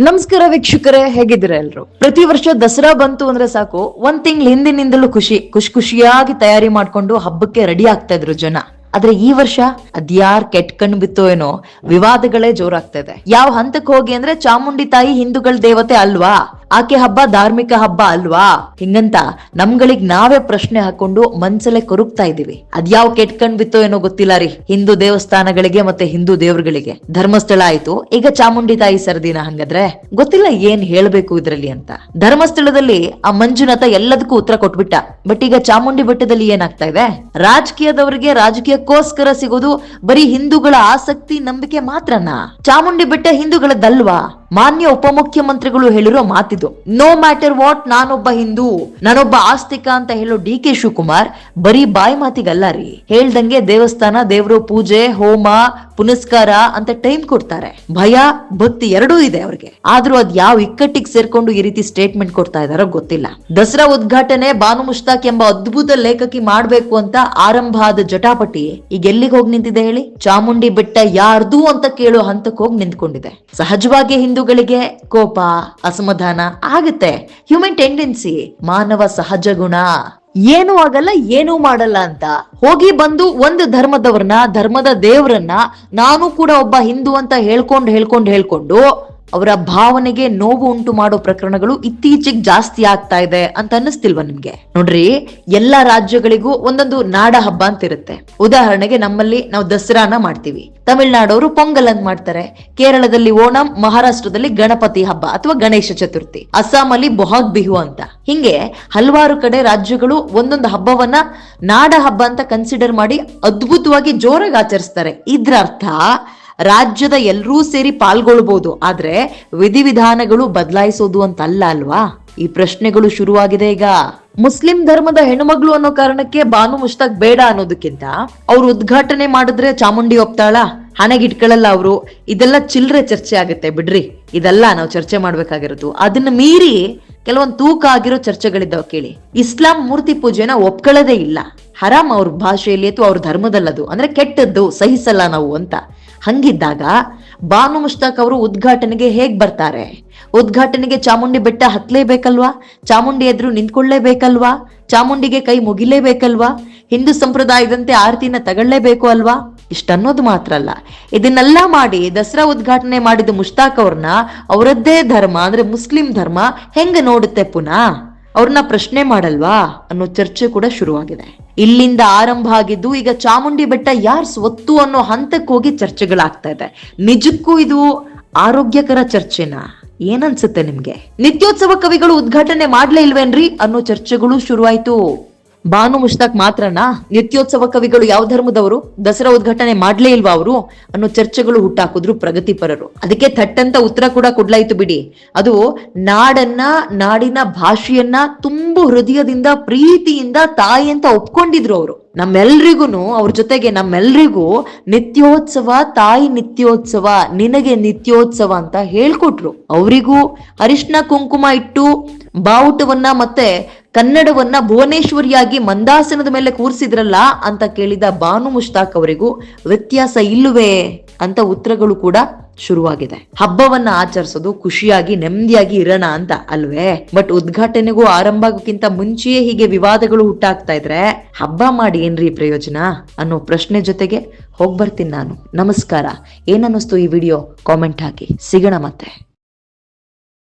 ನಮಸ್ಕಾರ ವೀಕ್ಷಕರೇ, ಹೇಗಿದ್ದೀರಾ ಎಲ್ರು? ಪ್ರತಿ ವರ್ಷ ದಸರಾ ಬಂತು ಅಂದ್ರೆ ಸಾಕು, ಒಂದ್ ತಿಂಗಳ ಹಿಂದಿನಿಂದಲೂ ಖುಷಿ ಖುಷಿ ಖುಷಿಯಾಗಿ ತಯಾರಿ ಮಾಡ್ಕೊಂಡು ಹಬ್ಬಕ್ಕೆ ರೆಡಿ ಆಗ್ತಾ ಇದ್ರು ಜನ. ಆದ್ರೆ ಈ ವರ್ಷ ಅದ್ಯಾರ್ ಕೆಟ್ ಕಣ್ ಬಿತ್ತೋ ಏನೋ, ವಿವಾದಗಳೇ ಜೋರಾಗ್ತಾ ಇದೆ. ಯಾವ ಹಂತಕ್ಕೆ ಹೋಗಿ ಅಂದ್ರೆ ಚಾಮುಂಡಿ ತಾಯಿ ಹಿಂದೂಗಳ ದೇವತೆ ಅಲ್ವಾ? ಆಕೆ ಹಬ್ಬ ಧಾರ್ಮಿಕ ಹಬ್ಬ ಅಲ್ವಾ? ಹಿಂಗಂತ ನಮ್ಗಳಿಗ್ ನಾವೇ ಪ್ರಶ್ನೆ ಹಾಕೊಂಡು ಮನ್ಸಲ್ಲೇ ಕೊರುಕ್ತಾ ಇದೀವಿ. ಅದ್ಯಾವ್ ಕೆಟ್ಕಂಡ್ ಬಿತ್ತೋ ಏನೋ ಗೊತ್ತಿಲ್ಲ ರೀ. ಹಿಂದೂ ದೇವಸ್ಥಾನಗಳಿಗೆ ಮತ್ತೆ ಹಿಂದೂ ದೇವರುಗಳಿಗೆ. ಧರ್ಮಸ್ಥಳ ಆಯ್ತು, ಈಗ ಚಾಮುಂಡಿ ತಾಯಿ ಸರದಿನ ಹಂಗಾದ್ರೆ? ಗೊತ್ತಿಲ್ಲ ಏನ್ ಹೇಳ್ಬೇಕು ಇದ್ರಲ್ಲಿ ಅಂತ. ಧರ್ಮಸ್ಥಳದಲ್ಲಿ ಆ ಮಂಜುನಾಥ ಎಲ್ಲದಕ್ಕೂ ಉತ್ತರ ಕೊಟ್ಬಿಟ್ಟ. ಬಟ್ ಈಗ ಚಾಮುಂಡಿ ಬೆಟ್ಟದಲ್ಲಿ ಏನಾಗ್ತಾ ಇದೆ? ರಾಜಕೀಯದವರಿಗೆ ರಾಜಕೀಯಕ್ಕೋಸ್ಕರ ಸಿಗೋದು ಬರೀ ಹಿಂದೂಗಳ ಆಸಕ್ತಿ, ನಂಬಿಕೆ ಮಾತ್ರನಾ? ಚಾಮುಂಡಿ ಬೆಟ್ಟ ಹಿಂದೂಗಳದ್ದಲ್ವಾ? ಮಾನ್ಯ ಉಪಮುಖ್ಯಮಂತ್ರಿಗಳು ಹೇಳಿರೋ ಮಾತಿದು. ನೋ ಮ್ಯಾಟರ್ ವಾಟ್ ನಾನೊಬ್ಬ ಹಿಂದೂ, ನಾನೊಬ್ಬ ಆಸ್ತಿಕ ಅಂತ ಹೇಳೋ ಡಿ ಕೆ ಶಿವಕುಮಾರ್ ಬರೀ ಬಾಯಿ ಮಾತಿಗಲ್ಲ ರೀ. ಹೇಳ್ದಂಗೆ ದೇವಸ್ಥಾನ, ದೇವ್ರು ಪೂಜೆ, ಹೋಮ, ಪುನಸ್ಕಾರ ಅಂತ ಟೈಮ್ ಕೊಡ್ತಾರೆ. ಭಯ, ಭಕ್ತಿ ಎರಡೂ ಇದೆ ಅವ್ರಿಗೆ. ಆದ್ರೂ ಅದ್ ಯಾವ ಇಕ್ಕಟ್ಟಿಗೆ ಸೇರ್ಕೊಂಡು ಈ ರೀತಿ ಸ್ಟೇಟ್ಮೆಂಟ್ ಕೊಡ್ತಾ ಇದಾರೋ ಗೊತ್ತಿಲ್ಲ. ದಸರಾ ಉದ್ಘಾಟನೆ ಬಾನು ಮುಷ್ತಾಕ್ ಎಂಬ ಅದ್ಭುತ ಲೇಖಕಿ ಮಾಡ್ಬೇಕು ಅಂತ ಆರಂಭ ಆದ ಜಟಾಪಟಿ ಈಗ ಎಲ್ಲಿಗೆ ಹೋಗಿ ನಿಂತಿದೆ ಹೇಳಿ? ಚಾಮುಂಡಿ ಬೆಟ್ಟ ಯಾರ್ದು ಅಂತ ಕೇಳೋ ಹಂತಕ್ಕೆ ಹೋಗಿ ನಿಂತ್ಕೊಂಡಿದೆ. ಸಹಜವಾಗಿ ಹಿಂದೂಗಳಿಗೆ ಕೋಪ, ಅಸಮಾಧಾನ ಆಗುತ್ತೆ. ಹ್ಯೂಮನ್ ಟೆಂಡೆನ್ಸಿ ಮಾನವ ಸಹಜ ಗುಣ ಏನು ಆಗಲ್ಲ, ಏನೂ ಮಾಡಲ್ಲ ಅಂತ. ಹೋಗಿ ಬಂದು ಒಂದು ಧರ್ಮದವ್ರನ್ನ, ಧರ್ಮದ ದೇವ್ರನ್ನ ನಾನು ಕೂಡ ಒಬ್ಬ ಹಿಂದೂ ಅಂತ ಹೇಳ್ಕೊಂಡು ಹೇಳ್ಕೊಂಡು ಹೇಳ್ಕೊಂಡು ಅವರ ಭಾವನೆಗೆ ನೋವು ಉಂಟು ಮಾಡೋ ಪ್ರಕರಣಗಳು ಇತ್ತೀಚೆಗೆ ಜಾಸ್ತಿ ಆಗ್ತಾ ಇದೆ ಅಂತ ಅನ್ನಿಸ್ತಿಲ್ವ ನಿಮ್ಗೆ? ನೋಡ್ರಿ, ಎಲ್ಲಾ ರಾಜ್ಯಗಳಿಗೂ ಒಂದೊಂದು ನಾಡ ಹಬ್ಬ ಅಂತ ಇರುತ್ತೆ. ಉದಾಹರಣೆಗೆ ನಮ್ಮಲ್ಲಿ ನಾವು ದಸರಾನ ಮಾಡ್ತೀವಿ. ತಮಿಳ್ನಾಡವರು ಪೊಂಗಲ್ ಅಂತ ಮಾಡ್ತಾರೆ. ಕೇರಳದಲ್ಲಿ ಓಣಂ, ಮಹಾರಾಷ್ಟ್ರದಲ್ಲಿ ಗಣಪತಿ ಹಬ್ಬ ಅಥವಾ ಗಣೇಶ ಚತುರ್ಥಿ, ಅಸ್ಸಾಮಲ್ಲಿ ಬೊಹಾಗ್ ಬಿಹು ಅಂತ. ಹಿಂಗೆ ಹಲವಾರು ಕಡೆ ರಾಜ್ಯಗಳು ಒಂದೊಂದು ಹಬ್ಬವನ್ನ ನಾಡ ಹಬ್ಬ ಅಂತ ಕನ್ಸಿಡರ್ ಮಾಡಿ ಅದ್ಭುತವಾಗಿ ಜೋರಾಗಿ ಆಚರಿಸ್ತಾರೆ. ಇದ್ರ ಅರ್ಥ ರಾಜ್ಯದ ಎಲ್ಲರೂ ಸೇರಿ ಪಾಲ್ಗೊಳ್ಬಹುದು ಆದ್ರೆ ವಿಧಿವಿಧಾನಗಳು ಬದಲಾಯಿಸೋದು ಅಂತ ಅಲ್ಲ ಅಲ್ವಾ? ಈ ಪ್ರಶ್ನೆಗಳು ಶುರುವಾಗಿದೆ ಈಗ. ಮುಸ್ಲಿಂ ಧರ್ಮದ ಹೆಣ್ಣುಮಗಳು ಅನ್ನೋ ಕಾರಣಕ್ಕೆ ಬಾನು ಮುಷ್ತಾಕ್ ಬೇಡ ಅನ್ನೋದಕ್ಕಿಂತ ಅವ್ರು ಉದ್ಘಾಟನೆ ಮಾಡಿದ್ರೆ ಚಾಮುಂಡಿ ಒಪ್ತಾಳ? ಹಣೆಗಿಟ್ಕೊಳ್ಳಲ್ಲ ಅವರು. ಇದೆಲ್ಲ ಚಿಲ್ರೆ ಚರ್ಚೆ ಆಗುತ್ತೆ ಬಿಡ್ರಿ. ಇದೆಲ್ಲ ನಾವು ಚರ್ಚೆ ಮಾಡ್ಬೇಕಾಗಿರೋದು. ಅದನ್ನ ಮೀರಿ ಕೆಲವೊಂದು ತೂಕ ಆಗಿರೋ ಚರ್ಚೆಗಳಿದ್ದಾವ ಕೇಳಿ. ಇಸ್ಲಾಂ ಮೂರ್ತಿ ಪೂಜೆನ ಒಪ್ಕೊಳ್ಳೋದೇ ಇಲ್ಲ. ಹರಾಮ್ ಅವ್ರ ಭಾಷೆಯಲ್ಲಿ ಅಥವಾ ಅವ್ರ ಧರ್ಮದಲ್ಲದು. ಅಂದ್ರೆ ಕೆಟ್ಟದ್ದು, ಸಹಿಸಲ್ಲ ನಾವು ಅಂತ. ಹಂಗಿದ್ದಾಗ ಬಾನು ಮುಷ್ತಾಕ್ ಅವರು ಉದ್ಘಾಟನೆಗೆ ಹೇಗ್ ಬರ್ತಾರೆ? ಉದ್ಘಾಟನೆಗೆ ಚಾಮುಂಡಿ ಬೆಟ್ಟ ಹತ್ಲೇಬೇಕಲ್ವಾ? ಚಾಮುಂಡಿ ಎದುರು ನಿಂತ್ಕೊಳ್ಳೇಬೇಕಲ್ವಾ? ಚಾಮುಂಡಿಗೆ ಕೈ ಮುಗಿಲೇಬೇಕಲ್ವಾ? ಹಿಂದೂ ಸಂಪ್ರದಾಯದಂತೆ ಆರತಿನ ತಗೊಳ್ಳೇಬೇಕು ಅಲ್ವಾ? ಇಷ್ಟನ್ನೋದು ಮಾತ್ರ ಅಲ್ಲ. ಇದನ್ನೆಲ್ಲ ಮಾಡಿ ದಸರಾ ಉದ್ಘಾಟನೆ ಮಾಡಿದ ಮುಷ್ತಾಕ್ ಅವ್ರನ್ನ ಅವರದ್ದೇ ಧರ್ಮ, ಅಂದ್ರೆ ಮುಸ್ಲಿಂ ಧರ್ಮ ಹೆಂಗ ನೋಡುತ್ತೆ ಪುನಃ? ಅವ್ರನ್ನ ಪ್ರಶ್ನೆ ಮಾಡಲ್ವಾ ಅನ್ನೋ ಚರ್ಚೆ ಕೂಡ ಶುರುವಾಗಿದೆ. ಇಲ್ಲಿಂದ ಆರಂಭ ಆಗಿದ್ದು ಈಗ ಚಾಮುಂಡಿ ಬೆಟ್ಟ ಯಾರ್ ಸ್ವತ್ತು ಅನ್ನೋ ಹಂತಕ್ಕೆ ಹೋಗಿ ಚರ್ಚೆಗಳಾಗ್ತಾ ಇದೆ. ನಿಜಕ್ಕೂ ಇದು ಆರೋಗ್ಯಕರ ಚರ್ಚೆನಾ? ಏನನ್ಸುತ್ತೆ ನಿಮ್ಗೆ? ನಿತ್ಯೋತ್ಸವ ಕವಿಗಳು ಉದ್ಘಾಟನೆ ಮಾಡ್ಲೇ ಇಲ್ವೇನ್ರಿ ಅನ್ನೋ ಚರ್ಚೆಗಳು ಶುರುವಾಯ್ತು. ಬಾನು ಮುಷ್ತಾಕ್ ಮಾತ್ರನಾ? ನಿತ್ಯೋತ್ಸವ ಕವಿಗಳು ಯಾವ ಧರ್ಮದವರು? ದಸರಾ ಉದ್ಘಾಟನೆ ಮಾಡ್ಲೇ ಇಲ್ವಾ ಅವರು? ಅನ್ನೋ ಚರ್ಚೆಗಳು ಹುಟ್ಟಾಕಿದ್ರು ಪ್ರಗತಿಪರರು. ಅದಕ್ಕೆ ಥಟ್ಟಂತ ಉತ್ತರ ಕೂಡ ಕೊಡ್ಲಾಯ್ತು ಬಿಡಿ. ಅದು ನಾಡನ್ನ, ನಾಡಿನ ಭಾಷೆಯನ್ನ ತುಂಬು ಹೃದಯದಿಂದ, ಪ್ರೀತಿಯಿಂದ ತಾಯಿ ಅಂತ ಒಪ್ಕೊಂಡಿದ್ರು ಅವರು. ನಮ್ಮೆಲ್ರಿಗೂ ಅವ್ರ ಜೊತೆಗೆ ನಮ್ಮೆಲ್ರಿಗೂ ನಿತ್ಯೋತ್ಸವ, ತಾಯಿ ನಿತ್ಯೋತ್ಸವ, ನಿನಗೆ ನಿತ್ಯೋತ್ಸವ ಅಂತ ಹೇಳ್ಕೊಟ್ರು. ಅವರಿಗೂ ಅರಿಶಿನ ಕುಂಕುಮ ಇಟ್ಟು ಬಾವುಟವನ್ನ ಮತ್ತೆ ಕನ್ನಡವನ್ನ ಭುವನೇಶ್ವರಿಯಾಗಿ ಮಂದಾಸನದ ಮೇಲೆ ಕೂರಿಸಿದ್ರಲ್ಲ ಅಂತ ಕೇಳಿದ ಬಾನು ಮುಷ್ತಾಕ್ ಅವರಿಗೂ ವ್ಯತ್ಯಾಸ ಇಲ್ಲವೇ ಅಂತ ಉತ್ತರಗಳು ಕೂಡ ಶುರುವಾಗಿದೆ. ಹಬ್ಬವನ್ನ ಆಚರಿಸೋದು, ಖುಷಿಯಾಗಿ, ನೆಮ್ಮದಿಯಾಗಿ ಇರೋಣ ಅಂತ ಅಲ್ವೇ? ಬಟ್ ಉದ್ಘಾಟನೆಗೂ ಆರಂಭಕ್ಕಿಂತ ಮುಂಚೆಯೇ ಹೀಗೆ ವಿವಾದಗಳು ಹುಟ್ಟಾಗ್ತಾ ಇದ್ರೆ ಹಬ್ಬ ಮಾಡಿ ಏನ್ರಿ ಪ್ರಯೋಜನ ಅನ್ನೋ ಪ್ರಶ್ನೆ ಜೊತೆಗೆ ಹೋಗ್ಬರ್ತೀನಿ ನಾನು. ನಮಸ್ಕಾರ. ಏನನ್ನಿಸ್ತು ಈ ವಿಡಿಯೋ? ಕಾಮೆಂಟ್ ಹಾಕಿ. ಸಿಗೋಣ ಮತ್ತೆ.